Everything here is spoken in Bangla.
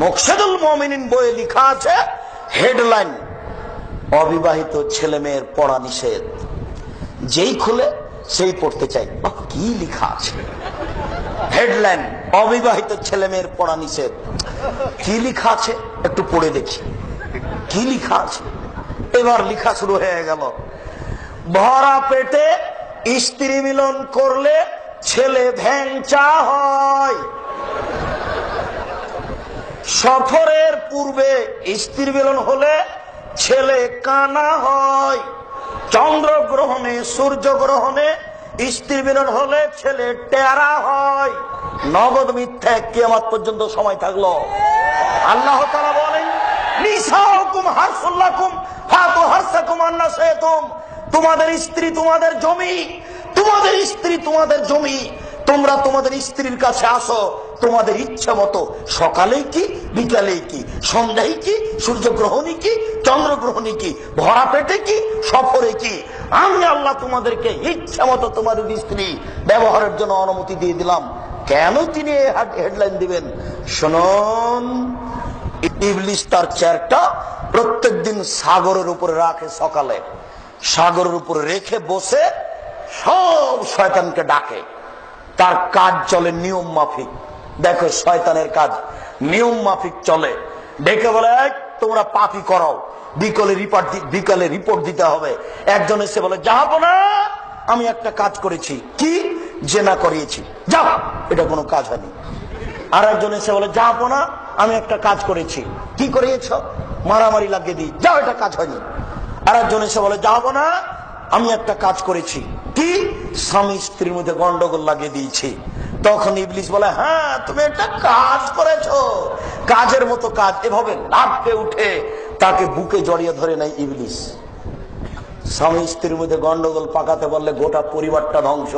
মোকসেদুল মমিনিন বইয়ে লেখা আছে, হেডলাইন, অবিবাহিত ছেলে মেয়ের পড়া নিষেধ। যেই খুলে সেই পড়তে চাই। কি লেখা আছে? হেডলাইন, অবিবাহিত ছেলে মেয়ের পড়া নিষেধ। কি লেখা আছে? একটু পড়ে দেখি। কি লেখা আছে? এবার লেখা শুরু হয়ে গেল। ভরা পেটে স্ত্রী মিলন করলে ছেলে ভ্যাংচা হয়। সফরের পূর্বে স্ত্রী মিলন হলে ছেলে কানা হয়। চন্দ্রগ্রহণে, সূর্যগ্রহণে স্ত্রী মিলন হলে ছেলে টেরা হয়। নগদ মিথ্যা কেমত পর্যন্ত সময় থাকল। আল্লাহ তারা বলেন তোমাদের স্ত্রী তোমাদের জমি, তোমাদের স্ত্রী তোমাদের জমি। তোমরা তোমাদের স্ত্রীর কাছে আসো তোমাদের ইচ্ছা মতো সকালে কি বিকালে কি সন্ধ্যায় কি, সূর্যগ্রহণই কি, চন্দ্রগ্রহণই কি, ভরা পেটে কি, সফরে কি? আমি আল্লাহ তোমাদেরকে ইচ্ছা মতো তোমাদের স্ত্রী ব্যবহারের জন্য অনুমতি দিয়ে দিলাম। কেন তিনি হেডলাইন দিবেন? শুনুন তার চেয়ারটা প্রত্যেক দিন সাগরের উপরে রাখে সকালে। সাগরের উপরে রেখে বসে সব শয়তানকে ডাকে। তার কাজ চলে নিয়ম মাফিক। দেখো, শয়তানের কাজ। নিয়ম মাফিক চলে। ডেকে বলে তোমরা পাপি করাও। বিকলে রিপোর্ট বিকালে রিপোর্ট দিতে হবে। একজন এসে বলে যাব না আমি একটা কাজ করেছি। কি? জেনা করিয়েছি। যাও, এটা কোনো কাজ হয়নি। আর একজন এসে বলে যাব না আমি একটা কাজ করেছি। কি করিয়েছ? মারামারি লাগিয়ে দিই। যাও, এটা কাজ হয়নি। আর একজন এসে বলে যাব না আমি একটা কাজ করেছি। কি? স্বামী স্ত্রীর মধ্যে গন্ডগোল লাগিয়ে দিয়েছি। তখন ইবলিশ বলে হ্যাঁ তুমি একটা কাজ করেছ। কাজের মতো কাজ এভাবে লাভকে উঠে তাকে বুকে জড়িয়ে ধরে নেয় ইবলিশ স্বামী স্ত্রীর মধ্যে গন্ডগোল পাকাতে পারলে গোটা পরিবারটা ধ্বংস।